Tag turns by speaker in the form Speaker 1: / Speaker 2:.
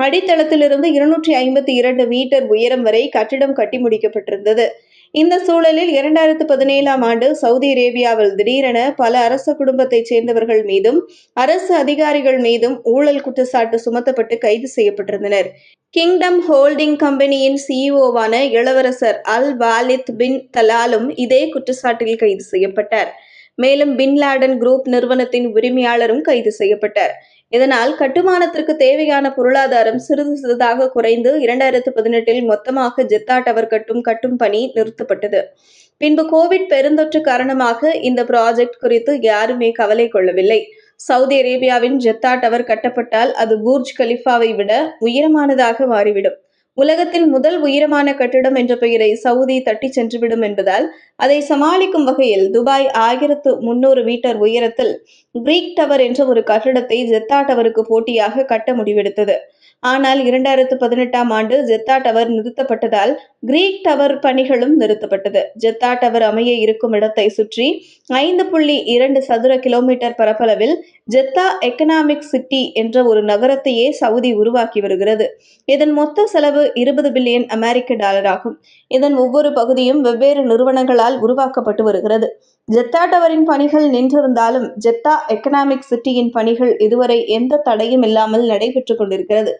Speaker 1: அடித்தளத்திலிருந்து இருநூற்றி ஐம்பத்தி இரண்டு மீட்டர் உயரம் வரை கட்டிடம் கட்டி முடிக்கப்பட்டிருந்தது. இந்த சூழலில் இரண்டாயிரத்து பதினேழாம் ஆண்டு சவுதி அரேபியாவில் திடீரென பல அரச குடும்பத்தைச் சேர்ந்தவர்கள் மீதும் அரசு அதிகாரிகள் மீதும் ஊழல் குற்றச்சாட்டு சுமத்தப்பட்டு கைது செய்யப்பட்டிருந்தனர். கிங்டம் ஹோல்டிங் கம்பெனியின் சிஇஓவான இளவரசர் அல் வாலித் பின் தலாலும் இதே குற்றச்சாட்டில் கைது செய்யப்பட்டார். மேலும் பின்லாடன் குரூப் நிறுவனத்தின் உரிமையாளரும் கைது செய்யப்பட்டார். இதனால் கட்டுமானத்திற்கு தேவையான பொருளாதாரம் சிறிது சிறிதாக குறைந்து இரண்டாயிரத்து பதினெட்டில் மொத்தமாக ஜெத்தா டவர் கட்டும் கட்டும் பணி நிறுத்தப்பட்டது. பின்பு கோவிட் பெருந்தொற்று காரணமாக இந்த ப்ராஜெக்ட் குறித்து யாருமே கவலை கொள்ளவில்லை. சவுதி அரேபியாவின் ஜெத்தா டவர் கட்டப்பட்டால் அது பூர்ஜ் கலிஃபாவை விட உயரமானதாக மாறிவிடும். உலகத்தின் முதல் உயரமான கட்டிடம் என்ற பெயரை சவுதி தட்டி சென்றுவிடும் என்பதால் அதை சமாளிக்கும் வகையில் துபாய் ஆயிரத்து முன்னூறு மீட்டர் உயரத்தில் கிரீக் டவர் என்ற ஒரு கட்டிடத்தை ஜெத்தா டவருக்கு போட்டியாக கட்ட முடிவெடுத்தது. ஆனால் இரண்டாயிரத்து பதினெட்டாம் ஆண்டு ஜெத்தா டவர் நிறுத்தப்பட்டதால் கிரீக் டவர் பணிகளும் நிறுத்தப்பட்டது. ஜெத்தா டவர் அமைய இருக்கும் இடத்தை சுற்றி ஐந்து புள்ளி இரண்டு சதுர கிலோமீட்டர் பரப்பளவில் ஜெத்தா எக்கனாமிக் சிட்டி என்ற ஒரு நகரத்தையே சவுதி உருவாக்கி வருகிறது. இதன் மொத்த செலவு இருபது பில்லியன் அமெரிக்க டாலர் ஆகும் இதன் ஒவ்வொரு பகுதியும் வெவ்வேறு நிறுவனங்களால் உருவாக்கப்பட்டு வருகிறது. ஜெத்தா டவரின் பணிகள் நின்றிருந்தாலும் ஜெத்தா எக்கனாமிக் சிட்டியின் பணிகள் இதுவரை எந்த தடையும் இல்லாமல் நடைபெற்று கொண்டிருக்கிறது.